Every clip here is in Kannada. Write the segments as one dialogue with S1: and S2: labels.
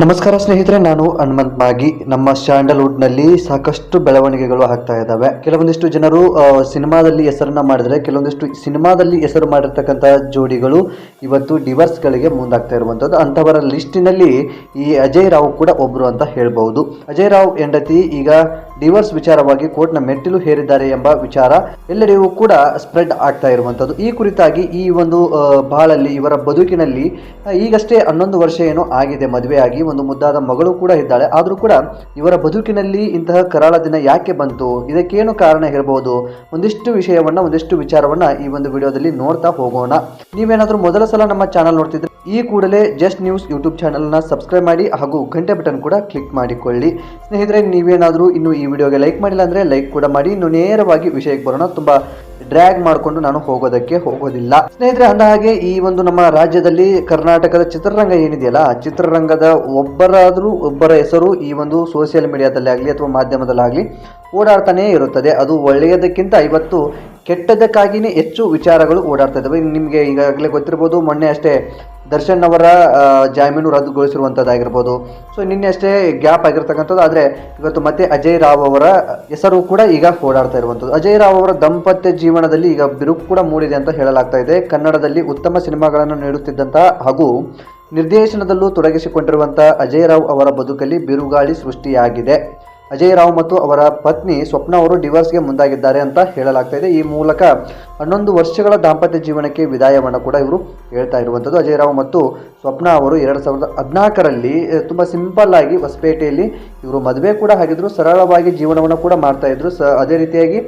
S1: ನಮಸ್ಕಾರ ಸ್ನೇಹಿತರೆ, ನಾನು ಹನುಮಂತ್ ಮಾಗಿ. ನಮ್ಮ ಸ್ಯಾಂಡಲ್ವುಡ್ನಲ್ಲಿ ಸಾಕಷ್ಟು ಬೆಳವಣಿಗೆಗಳು ಆಗ್ತಾ ಇದ್ದಾವೆ. ಕೆಲವೊಂದಿಷ್ಟು ಜನರು ಸಿನಿಮಾದಲ್ಲಿ ಹೆಸರನ್ನ ಮಾಡಿದ್ರೆ, ಕೆಲವೊಂದಿಷ್ಟು ಸಿನಿಮಾದಲ್ಲಿ ಹೆಸರು ಮಾಡಿರ್ತಕ್ಕಂಥ ಜೋಡಿಗಳು ಇವತ್ತು ಡಿವರ್ಸ್ಗಳಿಗೆ ಮುಂದಾಗ್ತಾ ಇರುವಂಥದ್ದು ಅಂಥವರ ಲಿಸ್ಟಿನಲ್ಲಿ ಈ ಅಜಯ್ ರಾವ್ ಕೂಡ ಒಬ್ಬರು ಅಂತ ಹೇಳ್ಬಹುದು. ಅಜಯ್ ರಾವ್ ಹೆಂಡತಿ ಈಗ ಡಿವರ್ಸ್ ವಿಚಾರವಾಗಿ ಕೋರ್ಟ್ನ ಮೆಟ್ಟಿಲು ಹೇರಿದ್ದಾರೆ ಎಂಬ ವಿಚಾರ ಎಲ್ಲರಿಗೂ ಕೂಡ ಸ್ಪ್ರೆಡ್ ಆಗ್ತಾ ಇರುವಂಥದ್ದು ಈ ಕುರಿತಾಗಿ ಈ ಒಂದು ಬಾಳಲ್ಲಿ, ಇವರ ಬದುಕಿನಲ್ಲಿ ಈಗಷ್ಟೇ ಹನ್ನೊಂದು ವರ್ಷ ಏನೋ ಆಗಿದೆ ಮದುವೆಯಾಗಿ ಒಂದು ಮುದ್ದಾದ ಮಗಳು ಕೂಡ ಇದ್ದಾಳೆ. ಆದರೂ ಕೂಡ ಇವರ ಬದುಕಿನಲ್ಲಿ ಇಂತಹ ಕರಾಳ ದಿನ ಯಾಕೆ ಬಂತು? ಇದಕ್ಕೇನು ಕಾರಣ ಇರಬಹುದು ಒಂದಿಷ್ಟು ವಿಷಯವನ್ನ, ಒಂದಿಷ್ಟು ವಿಚಾರವನ್ನ ಈ ಒಂದು ವಿಡಿಯೋದಲ್ಲಿ ನೋಡ್ತಾ ಹೋಗೋಣ. ನೀವೇನಾದರೂ ಮೊದಲ ಸಲ ನಮ್ಮ ಚಾನಲ್ ನೋಡ್ತಿದ್ರೆ ಈ ಕೂಡಲೇ ಜಸ್ಟ್ ನ್ಯೂಸ್ ಯೂಟ್ಯೂಬ್ ಚಾನಲ್ನ ಸಬ್ಸ್ಕ್ರೈಬ್ ಮಾಡಿ ಹಾಗೂ ಗಂಟೆ ಬಟನ್ ಕೂಡ ಕ್ಲಿಕ್ ಮಾಡಿಕೊಳ್ಳಿ. ಸ್ನೇಹಿತರೆ, ನೀವೇನಾದರೂ ಇನ್ನು ಈ ವಿಡಿಯೋಗೆ ಲೈಕ್ ಮಾಡಿಲ್ಲ ಅಂದರೆ ಲೈಕ್ ಕೂಡ ಮಾಡಿ. ಇನ್ನು ನೇರವಾಗಿ ವಿಷಯಕ್ಕೆ ಬರೋಣ. ತುಂಬ ಡ್ರ್ಯಾಗ್ ಮಾಡಿಕೊಂಡು ನಾನು ಹೋಗೋದಕ್ಕೆ ಹೋಗೋದಿಲ್ಲ. ಸ್ನೇಹಿತರೆ, ಅಂದ ಹಾಗೆ ಈ ಒಂದು ನಮ್ಮ ರಾಜ್ಯದಲ್ಲಿ ಕರ್ನಾಟಕದ ಚಿತ್ರರಂಗ ಏನಿದೆಯಲ್ಲ ಚಿತ್ರರಂಗದ ಒಬ್ಬರಾದರೂ ಒಬ್ಬರ ಹೆಸರು ಈ ಒಂದು ಸೋಷಿಯಲ್ ಮೀಡಿಯಾದಲ್ಲಿ ಆಗಲಿ ಅಥವಾ ಮಾಧ್ಯಮದಲ್ಲಾಗಲಿ ಓಡಾಡ್ತಾನೇ ಇರುತ್ತದೆ. ಅದು ಒಳ್ಳೆಯದಕ್ಕಿಂತ ಇವತ್ತು ಕೆಟ್ಟದಕ್ಕಾಗಿಯೇ ಹೆಚ್ಚು ವಿಚಾರಗಳು ಓಡಾಡ್ತಾ ಇದ್ದಾವೆ ನಿಮಗೆ ಈಗಾಗಲೇ ಗೊತ್ತಿರ್ಬೋದು, ಮೊನ್ನೆ ಅಷ್ಟೇ ದರ್ಶನ್ ಅವರ ಜಾಮೀನು ರದ್ದುಗೊಳಿಸಿರುವಂಥದ್ದಾಗಿರ್ಬೋದು ಸೊ ನಿನ್ನೆ ಅಷ್ಟೇ ಗ್ಯಾಪ್ ಆಗಿರ್ತಕ್ಕಂಥದ್ದು. ಆದರೆ ಇವತ್ತು ಮತ್ತೆ ಅಜಯ್ ರಾವ್ ಅವರ ಹೆಸರು ಕೂಡ ಈಗ ಓಡಾಡ್ತಾ ಇರುವಂಥದ್ದು. ಅಜಯ್ ರಾವ್ ಅವರ ದಂಪತ್ಯ ಜೀವನದಲ್ಲಿ ಈಗ ಬಿರುಕು ಕೂಡ ಮೂಡಿದೆ ಅಂತ ಹೇಳಲಾಗ್ತಾ ಇದೆ. ಕನ್ನಡದಲ್ಲಿ ಉತ್ತಮ ಸಿನಿಮಾಗಳನ್ನು ನೀಡುತ್ತಿದ್ದಂಥ ಹಾಗೂ ನಿರ್ದೇಶನದಲ್ಲೂ ತೊಡಗಿಸಿಕೊಂಡಿರುವಂಥ ಅಜಯ್ ರಾವ್ ಅವರ ಬದುಕಲ್ಲಿ ಬಿರುಗಾಳಿ ಸೃಷ್ಟಿಯಾಗಿದೆ. ಅಜಯ್ ರಾವ್ ಮತ್ತು ಅವರ ಪತ್ನಿ ಸ್ವಪ್ನ ಅವರು ಡಿವೋರ್ಸ್ಗೆ ಮುಂದಾಗಿದ್ದಾರೆ ಅಂತ ಹೇಳಲಾಗ್ತಾ ಇದೆ. ಈ ಮೂಲಕ ಹನ್ನೊಂದು ವರ್ಷಗಳ ದಾಂಪತ್ಯ ಜೀವನಕ್ಕೆ ವಿದಾಯವನ್ನು ಕೂಡ ಇವರು ಹೇಳ್ತಾ ಇರುವಂಥದ್ದು. ಅಜಯ್ ರಾವ್ ಮತ್ತು ಸ್ವಪ್ನ ಅವರು ಎರಡು ಸಾವಿರದ ಹದಿನಾಲ್ಕರಲ್ಲಿ ತುಂಬ ಸಿಂಪಲ್ ಆಗಿ ಹೊಸಪೇಟೆಯಲ್ಲಿ ಇವರು ಮದುವೆ ಕೂಡ ಆಗಿದ್ರು. ಸರಳವಾಗಿ ಜೀವನವನ್ನು ಕೂಡ ಮಾಡ್ತಾ ಇದ್ರು. ಸ, ಅದೇ ರೀತಿಯಾಗಿ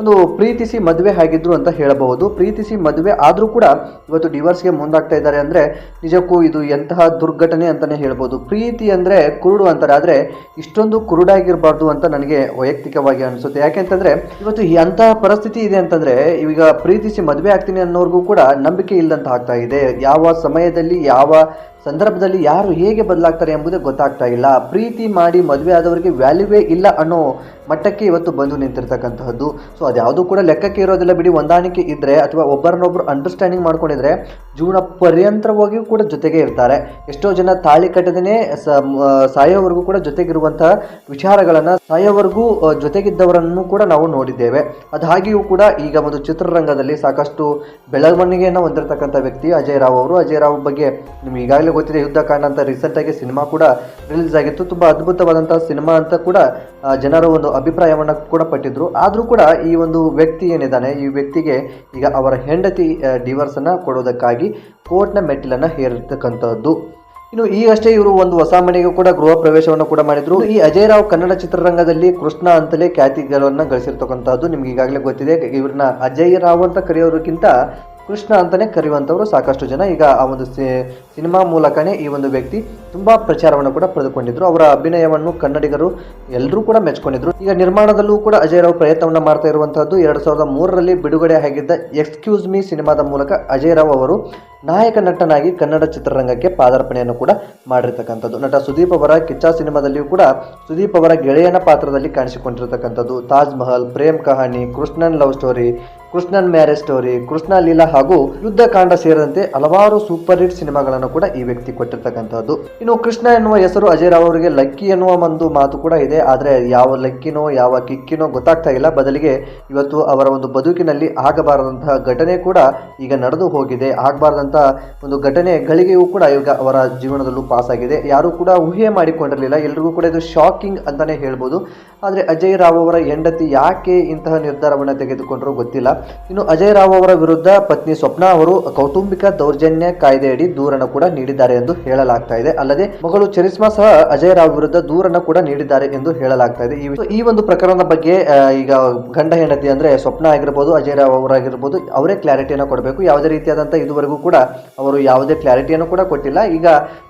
S1: ಒಂದು ಪ್ರೀತಿಸಿ ಮದುವೆ ಆಗಿದ್ರು ಅಂತ ಹೇಳಬಹುದು. ಪ್ರೀತಿಸಿ ಮದುವೆ ಆದರೂ ಕೂಡ ಇವತ್ತು ಡಿವರ್ಸ್ಗೆ ಮುಂದಾಗ್ತಾ ಇದ್ದಾರೆ ಅಂದರೆ ನಿಜಕ್ಕೂ ಇದು ಎಂತಹ ದುರ್ಘಟನೆ ಅಂತಲೇ ಹೇಳ್ಬೋದು. ಪ್ರೀತಿ ಅಂದರೆ ಕುರುಡು ಅಂತಾರೆ, ಆದರೆ ಇಷ್ಟೊಂದು ಕುರುಡಾಗಿರಬಾರ್ದು ಅಂತ ನನಗೆ ವೈಯಕ್ತಿಕವಾಗಿ ಅನಿಸುತ್ತೆ. ಯಾಕೆಂತಂದರೆ ಇವತ್ತು ಈ ಅಂತಹ ಪರಿಸ್ಥಿತಿ ಇದೆ ಅಂತಂದರೆ ಈಗ ಪ್ರೀತಿಸಿ ಮದುವೆ ಆಗ್ತೀನಿ ಅನ್ನೋರ್ಗೂ ಕೂಡ ನಂಬಿಕೆ ಇಲ್ಲದಂತ ಆಗ್ತಾ ಇದೆ. ಯಾವ ಸಮಯದಲ್ಲಿ ಯಾವ ಸಂದರ್ಭದಲ್ಲಿ ಯಾರು ಹೇಗೆ ಬದಲಾಗ್ತಾರೆ ಎಂಬುದೇ ಗೊತ್ತಾಗ್ತಾ ಇಲ್ಲ. ಪ್ರೀತಿ ಮಾಡಿ ಮದುವೆ ಆದವರಿಗೆ ವ್ಯಾಲ್ಯೂವೇ ಇಲ್ಲ ಅನ್ನೋ ಮಟ್ಟಕ್ಕೆ ಇವತ್ತು ಬಂದು ನಿಂತಿರ್ತಕ್ಕಂತಹದ್ದು. ಸೊ ಅದ್ಯಾವುದು ಕೂಡ ಲೆಕ್ಕಕ್ಕೆ ಇರೋದಿಲ್ಲ ಬಿಡಿ. ಹೊಂದಾಣಿಕೆ ಇದ್ದರೆ ಅಥವಾ ಒಬ್ಬರನ್ನೊಬ್ಬರು ಅಂಡರ್ಸ್ಟ್ಯಾಂಡಿಂಗ್ ಮಾಡ್ಕೊಂಡಿದ್ರೆ ಜೀವನ ಪರ್ಯಂತರವಾಗಿಯೂ ಕೂಡ ಜೊತೆಗೆ ಇರ್ತಾರೆ. ಎಷ್ಟೋ ಜನ ತಾಳಿ ಕಟ್ಟದೇ ಸಾಯೋವರೆಗೂ ಕೂಡ ಜೊತೆಗಿರುವಂತಹ ವಿಚಾರಗಳನ್ನು ಸಾಯೋವರೆಗೂ ಜೊತೆಗಿದ್ದವರನ್ನು ಕೂಡ ನಾವು ನೋಡಿದ್ದೇವೆ. ಅದಾಗಿಯೂ ಕೂಡ ಈಗ ಒಂದು ಚಿತ್ರರಂಗದಲ್ಲಿ ಸಾಕಷ್ಟು ಬೆಳವಣಿಗೆಯನ್ನು ಹೊಂದಿರತಕ್ಕಂಥ ವ್ಯಕ್ತಿ ಅಜಯ್ ರಾವ್ ಅವರು. ಅಜಯ್ ರಾವ್ ಬಗ್ಗೆ ನಿಮ್ಗೆ ಈಗಾಗಲೇ ಗೊತ್ತಿದೆ ಯುದ್ಧಕಾಂಡ ಅಂತ ರೀಸೆಂಟಾಗಿ ಸಿನಿಮಾ ಕೂಡ ರಿಲೀಸ್ ಆಗಿತ್ತು. ತುಂಬ ಅದ್ಭುತವಾದಂಥ ಸಿನಿಮಾ ಅಂತ ಕೂಡ ಜನರ ಒಂದು ಅಭಿಪ್ರಾಯವನ್ನು ಕೂಡ ಪಟ್ಟಿದ್ರು. ಆದರೂ ಕೂಡ ಈ ಒಂದು ವ್ಯಕ್ತಿ ಏನಿದ್ದಾನೆ, ಈ ವ್ಯಕ್ತಿಗೆ ಈಗ ಅವರ ಹೆಂಡತಿ ಡಿವರ್ಸನ್ನು ಕೊಡೋದಕ್ಕಾಗಿ ಕೋರ್ಟ್ನ ಮೆಟ್ಟಿಲನ್ನು ಹೇರಿರ್ತಕ್ಕಂಥದ್ದು. ಇನ್ನು ಈಗಷ್ಟೇ ಇವರು ಒಂದು ಹೊಸ ಮನೆಗೂ ಕೂಡ ಗೃಹ ಪ್ರವೇಶವನ್ನು ಕೂಡ ಮಾಡಿದ್ರು. ಈ ಅಜಯ್ ರಾವ್ ಕನ್ನಡ ಚಿತ್ರರಂಗದಲ್ಲಿ ಕೃಷ್ಣ ಅಂತಲೇ ಖ್ಯಾತಿಗಳನ್ನ ಗಳಿಸಿರ್ತಕ್ಕಂಥದ್ದು ನಿಮ್ಗೆ ಈಗಾಗಲೇ ಗೊತ್ತಿದೆ. ಇವ್ರನ್ನ ಅಜಯ್ ರಾವ್ ಅಂತ ಕರೆಯೋದಕ್ಕಿಂತ ಕೃಷ್ಣ ಅಂತಲೇ ಕರೆಯುವಂಥವರು ಸಾಕಷ್ಟು ಜನ. ಈಗ ಆ ಒಂದು ಸಿನಿಮಾ ಮೂಲಕನೇ ಈ ಒಂದು ವ್ಯಕ್ತಿ ತುಂಬ ಪ್ರಚಾರವನ್ನು ಕೂಡ ಪಡೆದುಕೊಂಡಿದ್ರು. ಅವರ ಅಭಿನಯವನ್ನು ಕನ್ನಡಿಗರು ಎಲ್ಲರೂ ಕೂಡ ಮೆಚ್ಕೊಂಡಿದ್ರು. ಈಗ ನಿರ್ಮಾಣದಲ್ಲೂ ಕೂಡ ಅಜಯ್ ರಾವ್ ಪ್ರಯತ್ನವನ್ನು ಮಾಡ್ತಾ ಇರುವಂತಹದ್ದು. ಎರಡು ಸಾವಿರದ ಮೂರರಲ್ಲಿ ಬಿಡುಗಡೆ ಆಗಿದ್ದ ಎಕ್ಸ್ಕ್ಯೂಸ್ ಮೀ ಸಿನಿಮಾದ ಮೂಲಕ ಅಜಯ್ ರಾವ್ ಅವರು ನಾಯಕ ನಟನಾಗಿ ಕನ್ನಡ ಚಿತ್ರರಂಗಕ್ಕೆ ಪಾದಾರ್ಪಣೆಯನ್ನು ಕೂಡ ಮಾಡಿರ್ತಕ್ಕಂಥದ್ದು. ನಟ ಸುದೀಪ್ ಅವರ ಕಿಚ್ಚ ಸಿನಿಮಾದಲ್ಲಿಯೂ ಕೂಡ ಸುದೀಪ್ ಅವರ ಗೆಳೆಯನ ಪಾತ್ರದಲ್ಲಿ ಕಾಣಿಸಿಕೊಂಡಿರ್ತಕ್ಕಂಥದ್ದು. Taj Mahal, Prem Kahani Krishnan love story, Krishnan marriage story, Krishna Leela ಹಾಗೂ ಯುದ್ಧ ಕಾಂಡ ಸೇರಿದಂತೆ ಹಲವಾರು ಸೂಪರ್ ಹಿಟ್ ಸಿನಿಮಾಗಳನ್ನು ಕೂಡ ಈ ವ್ಯಕ್ತಿ ಕೊಟ್ಟಿರ್ತಕ್ಕಂಥದ್ದು. ಇನ್ನು ಕೃಷ್ಣ ಎನ್ನುವ ಹೆಸರು ಅಜಯ್ ರಾವ್ ಅವರಿಗೆ ಲಕ್ಕಿ ಎನ್ನುವ ಒಂದು ಮಾತು ಕೂಡ ಇದೆ. ಆದರೆ ಯಾವ ಲಕ್ಕಿನೋ, ಯಾವ ಕಿಕ್ಕಿನೋ ಗೊತ್ತಾಗ್ತಾ ಇಲ್ಲ. ಬದಲಿಗೆ ಇವತ್ತು ಅವರ ಒಂದು ಬದುಕಿನಲ್ಲಿ ಆಗಬಾರದಂತಹ ಘಟನೆ ಕೂಡ ಈಗ ನಡೆದು ಹೋಗಿದೆ. ಆಗಬಾರ್ದಂತಹ ಒಂದು ಘಟನೆ ಗಳಿಗೆಯೂ ಕೂಡ ಇವಾಗ ಅವರ ಜೀವನದಲ್ಲೂ ಪಾಸ್ ಆಗಿದೆ. ಯಾರು ಕೂಡ ಊಹೆ ಮಾಡಿಕೊಂಡಿರಲಿಲ್ಲ. ಎಲ್ರಿಗೂ ಕೂಡ ಇದು ಶಾಕಿಂಗ್ ಅಂತಾನೆ ಹೇಳ್ಬೋದು. ಆದರೆ ಅಜಯ್ ರಾವ್ ಅವರ ಹೆಂಡತಿ ಯಾಕೆ ಇಂತಹ ನಿರ್ಧಾರವನ್ನು ತೆಗೆದುಕೊಂಡರೂ ಗೊತ್ತಿಲ್ಲ. ಇನ್ನು ಅಜಯ್ ರಾವ್ ಅವರ ವಿರುದ್ಧ ಪತ್ನಿ ಸ್ವಪ್ನ ಅವರು ಕೌಟುಂಬಿಕ ದೌರ್ಜನ್ಯ ಕಾಯ್ದೆಯಡಿ ದೂರನ್ನು ಕೂಡ ನೀಡಿದ್ದಾರೆ ಎಂದು ಹೇಳಲಾಗ್ತಾ ಇದೆ. ಅಲ್ಲದೆ ಮಗಳು ಚರಿಸ್ಮಾ ಸಹ ಅಜಯ್ ರಾವ್ ವಿರುದ್ಧ ದೂರನ್ನು ಕೂಡ ನೀಡಿದ್ದಾರೆ ಎಂದು ಹೇಳಲಾಗ್ತಾ ಇದೆ. ಈ- ಈ ಒಂದು ಪ್ರಕರಣದ ಬಗ್ಗೆ ಈಗ ಗಂಡ ಹೆಂಡತಿ ಅಂದ್ರೆ ಸ್ವಪ್ನ ಆಗಿರ್ಬೋದು, ಅಜಯ್ ರಾವ್ ಅವರಾಗಿರ್ಬೋದು, ಅವರೇ ಕ್ಲಾರಿಟಿಯನ್ನು ಕೊಡಬೇಕು. ಯಾವುದೇ ರೀತಿಯಾದಂತಹ ಇದುವರೆಗೂ ಕೂಡ ಅವರು ಯಾವುದೇ ಕ್ಲಾರಿಟಿಯನ್ನು ಕೂಡ ಕೊಟ್ಟಿಲ್ಲ. ಈಗ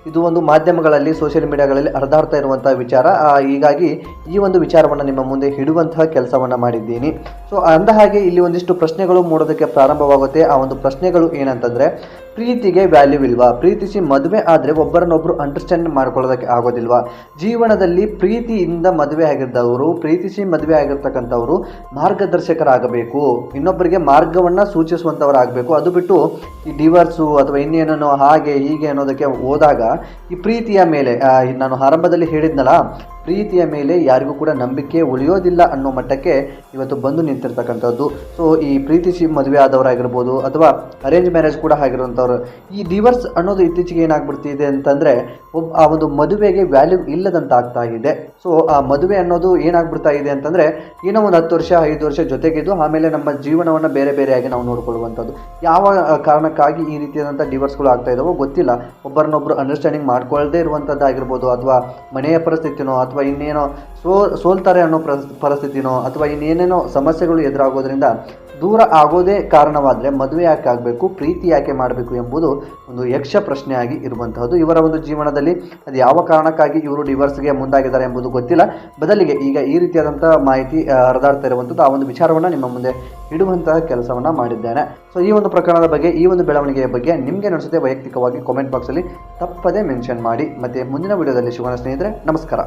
S1: ಇದು ಒಂದು ಮಾಧ್ಯಮಗಳಲ್ಲಿ, ಸೋಷಿಯಲ್ ಮೀಡಿಯಾಗಳಲ್ಲಿ ಹರಿದಾಡ್ತಾ ಇರುವಂಥ ವಿಚಾರ. ಹೀಗಾಗಿ ಈ ಒಂದು ವಿಚಾರವನ್ನು ನಿಮ್ಮ ಮುಂದೆ ಇಡುವಂತಹ ಕೆಲಸವನ್ನು ಮಾಡಿದ್ದೀನಿ. ಸೊ ಅಂದ ಹಾಗೆ ಇಲ್ಲಿ ಒಂದಿಷ್ಟು ಪ್ರಶ್ನೆಗಳು ಮೂಡೋದಕ್ಕೆ ಪ್ರಾರಂಭವಾಗುತ್ತೆ. ಆ ಒಂದು ಪ್ರಶ್ನೆಗಳು ಏನಂತಂದ್ರೆ, ಪ್ರೀತಿಗೆ ವ್ಯಾಲ್ಯೂ ಇಲ್ವಾ? ಪ್ರೀತಿಸಿ ಮದುವೆ ಆದರೆ ಒಬ್ಬರನ್ನೊಬ್ಬರು ಅಂಡರ್ಸ್ಟ್ಯಾಂಡ್ ಮಾಡ್ಕೊಳ್ಳೋದಕ್ಕೆ ಆಗೋದಿಲ್ವಾ? ಜೀವನದಲ್ಲಿ ಪ್ರೀತಿಯಿಂದ ಮದುವೆ ಆಗಿದ್ದವರು, ಪ್ರೀತಿಸಿ ಮದುವೆ ಆಗಿರ್ತಕ್ಕಂಥವರು ಮಾರ್ಗದರ್ಶಕರಾಗಬೇಕು. ಇನ್ನೊಬ್ಬರಿಗೆ ಮಾರ್ಗವನ್ನು ಸೂಚಿಸುವಂಥವರಾಗಬೇಕು ಅದು ಬಿಟ್ಟು ಈ ಡಿವರ್ಸು ಅಥವಾ ಇನ್ನೇನೋ ಹಾಗೆ ಹೀಗೆ ಅನ್ನೋದಕ್ಕೆ ಹೋದಾಗ ಈ ಪ್ರೀತಿಯ ಮೇಲೆ ನಾನು ಆರಂಭದಲ್ಲಿ ಹೇಳಿದ್ನಲ್ಲ ಪ್ರೀತಿಯ ಮೇಲೆ ಯಾರಿಗೂ ಕೂಡ ನಂಬಿಕೆ ಉಳಿಯೋದಿಲ್ಲ ಅನ್ನೋ ಮಟ್ಟಕ್ಕೆ ಇವತ್ತು ಬಂದು ನಿಂತಿರ್ತಕ್ಕಂಥದ್ದು. ಸೊ ಈ ಪ್ರೀತಿಸಿ ಮದುವೆ ಆದವರಾಗಿರ್ಬೋದು ಅಥವಾ ಅರೇಂಜ್ ಮ್ಯಾರೇಜ್ ಕೂಡ ಆಗಿರುವಂಥವ್ರು. ಈ ಡಿವರ್ಸ್ ಅನ್ನೋದು ಇತ್ತೀಚೆಗೆ ಏನಾಗ್ಬಿಡ್ತಿದೆ ಅಂತಂದರೆ ಒಬ್ಬ ಆ ಒಂದು ಮದುವೆಗೆ ವ್ಯಾಲ್ಯೂ ಇಲ್ಲದಂತ ಆಗ್ತಾ ಇದೆ. ಸೊ ಆ ಮದುವೆ ಅನ್ನೋದು ಏನಾಗ್ಬಿಡ್ತಾ ಇದೆ ಅಂತಂದರೆ, ಏನೋ ಒಂದು ಹತ್ತು ವರ್ಷ, ಐದು ವರ್ಷ ಜೊತೆಗಿದ್ದು ಆಮೇಲೆ ನಮ್ಮ ಜೀವನವನ್ನು ಬೇರೆ ಬೇರೆಯಾಗಿ ನಾವು ನೋಡ್ಕೊಳ್ಳುವಂಥದ್ದು. ಯಾವ ಕಾರಣಕ್ಕಾಗಿ ಈ ರೀತಿಯಾದಂಥ ಡಿವರ್ಸ್ಗಳು ಆಗ್ತಾ ಇದ್ದಾವೋ ಗೊತ್ತಿಲ್ಲ. ಒಬ್ಬರನ್ನೊಬ್ಬರು ಅಂಡರ್ಸ್ಟ್ಯಾಂಡಿಂಗ್ ಮಾಡ್ಕೊಳ್ಳದೇ ಇರುವಂಥದ್ದಾಗಿರ್ಬೋದು ಅಥವಾ ಮನೆಯ ಪರಿಸ್ಥಿತಿನೋ ಅಥವಾ ಇನ್ನೇನೋ ಸೋ, ಸೋಲ್ತಾರೆ ಅನ್ನೋ ಪ್ರಸ್, ಪರಿಸ್ಥಿತಿನೋ ಅಥವಾ ಇನ್ನೇನೇನೋ ಸಮಸ್ಯೆಗಳು ಎದುರಾಗೋದ್ರಿಂದ ದೂರ ಆಗೋದೇ ಕಾರಣವಾದರೆ ಮದುವೆ ಯಾಕೆ ಆಗಬೇಕು, ಪ್ರೀತಿ ಯಾಕೆ ಮಾಡಬೇಕು ಎಂಬುದು ಒಂದು ಯಕ್ಷ ಪ್ರಶ್ನೆಯಾಗಿ ಇರುವಂತಹದ್ದು. ಇವರ ಒಂದು ಜೀವನದಲ್ಲಿ ಅದು ಯಾವ ಕಾರಣಕ್ಕಾಗಿ ಇವರು ಡಿವರ್ಸ್ಗೆ ಮುಂದಾಗಿದ್ದಾರೆ ಎಂಬುದು ಗೊತ್ತಿಲ್ಲ. ಬದಲಿಗೆ ಈಗ ಈ ರೀತಿಯಾದಂಥ ಮಾಹಿತಿ ಹರಿದಾಡ್ತಾ ಇರುವಂಥದ್ದು ಆ ಒಂದು ವಿಚಾರವನ್ನು ನಿಮ್ಮ ಮುಂದೆ ಇಡುವಂತಹ ಕೆಲಸವನ್ನು ಮಾಡಿದ್ದೇನೆ. ಸೊ, ಈ ಒಂದು ಪ್ರಕರಣದ ಬಗ್ಗೆ, ಈ ಒಂದು ಬೆಳವಣಿಗೆಯ ಬಗ್ಗೆ ನಿಮಗೆ ನಡೆಸುತ್ತೆ ವೈಯಕ್ತಿಕವಾಗಿ ಕಾಮೆಂಟ್ ಬಾಕ್ಸಲ್ಲಿ ತಪ್ಪದೇ ಮೆನ್ಷನ್ ಮಾಡಿ. ಮತ್ತು ಮುಂದಿನ ವಿಡಿಯೋದಲ್ಲಿ ಶಿವನ ಸ್ನೇಹಿತರೆ, ನಮಸ್ಕಾರ.